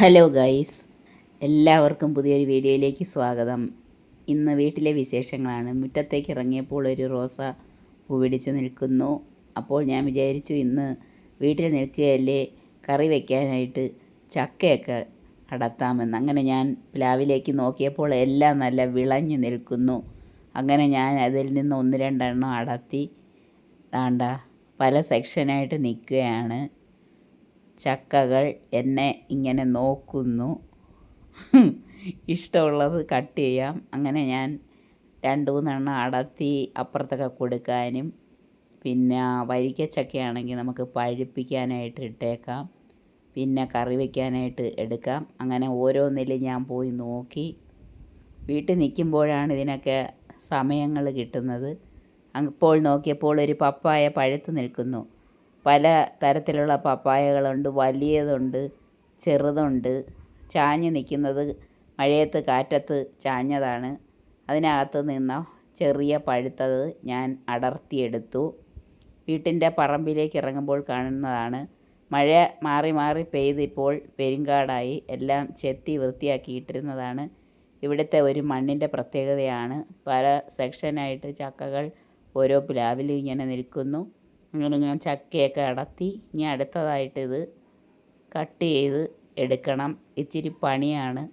Hello guys എല്ലാവർക്കും പുതിയൊരു വീഡിയോയിലേക്ക് സ്വാഗതം. ഇന്ന് വീട്ടിലെ വിശേഷങ്ങളാണ്. മുറ്റത്തേക്ക് ഇറങ്ങിയപ്പോൾ ഒരു റോസ പൂവിടിച്ച് നിൽക്കുന്നു. അപ്പോൾ ഞാൻ വിചാരിച്ചു ഇന്ന് വീട്ടിൽ നിൽക്കുകയല്ലേ കറി വയ്ക്കാനായിട്ട് ചക്കയൊക്കെ അടത്താമെന്ന് അങ്ങനെ ഞാൻ പ്ലാവിലേക്ക് നോക്കിയപ്പോൾ എല്ലാം നല്ല വിളഞ്ഞു നിൽക്കുന്നു. അങ്ങനെ ഞാൻ അതിൽ നിന്ന് ഒന്ന് രണ്ടെണ്ണം അടത്തി താണ്ട പല സെക്ഷനായിട്ട് നിൽക്കുകയാണ്. ചക്കകൾ എന്നെ ഇങ്ങനെ നോക്കുന്നു. ഇഷ്ടമുള്ളത് കട്ട് ചെയ്യാം. അങ്ങനെ ഞാൻ രണ്ട് മൂന്നെണ്ണം അടത്തി അപ്പുറത്തൊക്കെ കൊടുക്കാനും. പിന്നെ വരിക്കച്ചക്കയാണെങ്കിൽ നമുക്ക് പഴുപ്പിക്കാനായിട്ട് ഇട്ടേക്കാം. പിന്നെ കറി വയ്ക്കാനായിട്ട് എടുക്കാം. അങ്ങനെ ഓരോന്നിലും ഞാൻ പോയി നോക്കി. വീട്ടിൽ നിൽക്കുമ്പോഴാണ് ഇതിനൊക്കെ സമയങ്ങൾ കിട്ടുന്നത്. അപ്പോൾ നോക്കിയപ്പോൾ ഒരു പപ്പായ പഴുത്ത് നിൽക്കുന്നു. പല തരത്തിലുള്ള പപ്പായകളുണ്ട് വലിയതുണ്ട് ചെറുതുണ്ട്. ചാഞ്ഞ് നിൽക്കുന്നത് മഴയത്ത് കാറ്റത്ത് ചാഞ്ഞതാണ്. അതിനകത്ത് നിന്ന ചെറിയ പഴുത്തത് ഞാൻ അടർത്തിയെടുത്തു. വീട്ടിന്റെ പറമ്പിലേക്ക് ഇറങ്ങുമ്പോൾ കാണുന്നതാണ്. മഴ മാറി മാറി പെയ്തിപ്പോൾ പെരുങ്കാടായി എല്ലാം ചെത്തി വൃത്തിയാക്കിയിട്ടിരുന്നതാണ്. ഇവിടുത്തെ ഒരു മണ്ണിന്റെ പ്രത്യേകതയാണ്. പല സെക്ഷനായിട്ട് ചക്കകൾ ഓരോ പ്ലാവിലും ഇങ്ങനെ നിൽക്കുന്നു. അങ്ങനെ ഞാൻ ചക്കയൊക്കെ അടത്തി ഇനി അടുത്തതായിട്ട് ഇത് കട്ട് ചെയ്ത് എടുക്കണം. ഇച്ചിരി പണിയാണ്.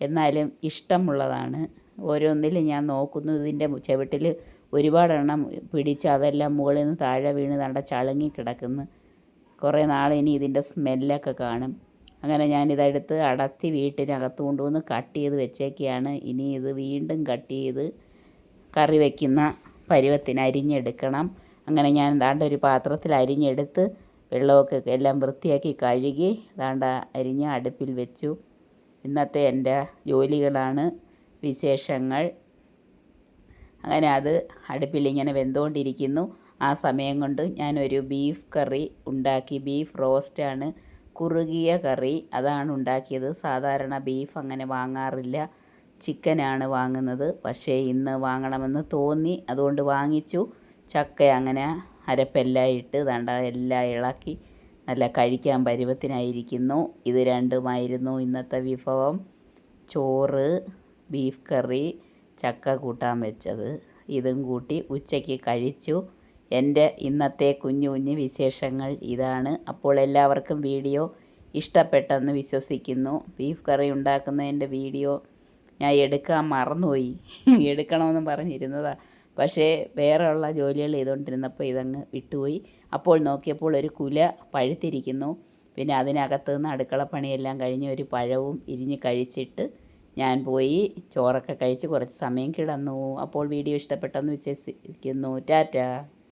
എന്നാലും ഇഷ്ടമുള്ളതാണ്. ഓരോന്നിലും ഞാൻ നോക്കുന്നു. ഇതിന്റെ ചവിട്ടിൽ ഒരുപാടെണ്ണം പിടിച്ച് അതെല്ലാം മുകളിൽ നിന്ന് താഴെ വീണ് നട ചളുങ്ങി കിടക്കുന്നു. കുറേ നാൾ ഇനി ഇതിന്റെ സ്മെല്ലൊക്കെ കാണും. അങ്ങനെ ഞാനിതെടുത്ത് അടത്തി വീട്ടിനകത്ത് കൊണ്ടുവന്ന് കട്ട് ചെയ്ത് വെച്ചേക്കാണ് ഇനി ഇത് വീണ്ടും കട്ട് ചെയ്ത് കറി വയ്ക്കുന്ന പരുവത്തിന് അരിഞ്ഞെടുക്കണം. അങ്ങനെ ഞാൻ ദാണ്ട ഒരു പാത്രത്തിൽ അരിഞ്ഞെടുത്ത് വെള്ളമൊക്കെ എല്ലാം വൃത്തിയാക്കി കഴുകി ദാണ്ട അരിഞ്ഞ് അടുപ്പിൽ വെച്ചു. ഇന്നത്തെ എന്റെ ജോലികളാണ് വിശേഷങ്ങൾ. അങ്ങനെ അത് അടുപ്പിൽ ഇങ്ങനെ വെന്തുകൊണ്ടിരിക്കുന്നു ആ സമയം കൊണ്ട് ഞാനൊരു ബീഫ് കറി ഉണ്ടാക്കി. ബീഫ് റോസ്റ്റാണ് കുറുകിയ കറി അതാണ് ഉണ്ടാക്കിയത്. സാധാരണ ബീഫ് അങ്ങനെ വാങ്ങാറില്ല. ചിക്കനാണ് വാങ്ങുന്നത്. പക്ഷേ ഇന്ന് വാങ്ങണമെന്ന് തോന്നി. അതുകൊണ്ട് വാങ്ങിച്ചു. ചക്ക അങ്ങനെ അരപ്പെല്ലാം ഇട്ട് തണ്ട എല്ലാം ഇളക്കി നല്ല കഴിക്കാൻ പരുവത്തിനായിരിക്കുന്നു. ഇത് രണ്ടുമായിരുന്നു ഇന്നത്തെ വിഭവം. ചോറ് ബീഫ് കറി ചക്ക കൂട്ടാൻ വെച്ചത്. ഇതും കൂട്ടി ഉച്ചയ്ക്ക് കഴിച്ചു. എന്റെ ഇന്നത്തെ കുഞ്ഞു കുഞ്ഞു വിശേഷങ്ങൾ ഇതാണ്. അപ്പോൾ എല്ലാവർക്കും വീഡിയോ ഇഷ്ടപ്പെട്ടെന്ന് വിശ്വസിക്കുന്നു. ബീഫ് കറി ഉണ്ടാക്കുന്നതിന്റെ വീഡിയോ ഞാൻ എടുക്കാൻ മറന്നുപോയി. എടുക്കണമെന്ന് പറഞ്ഞിരുന്നതാണ് പക്ഷേ വേറെയുള്ള ജോലികൾ ചെയ്തുകൊണ്ടിരുന്നപ്പോൾ ഇതങ്ങ് വിട്ടുപോയി. അപ്പോൾ നോക്കിയപ്പോൾ ഒരു കുല പഴുത്തിരിക്കുന്നു. പിന്നെ അതിനകത്ത് നിന്ന് അടുക്കള അടുക്കളപ്പണിയെല്ലാം കഴിഞ്ഞ് ഒരു പഴവും ഇരിഞ്ഞ് കഴിച്ചിട്ട് ഞാൻ പോയി ചോറൊക്കെ കഴിച്ച് കുറച്ച് സമയം കിടന്നു. അപ്പോൾ വീഡിയോ ഇഷ്ടപ്പെട്ടെന്ന് വിശ്വസിക്കുന്നു. ടാറ്റ.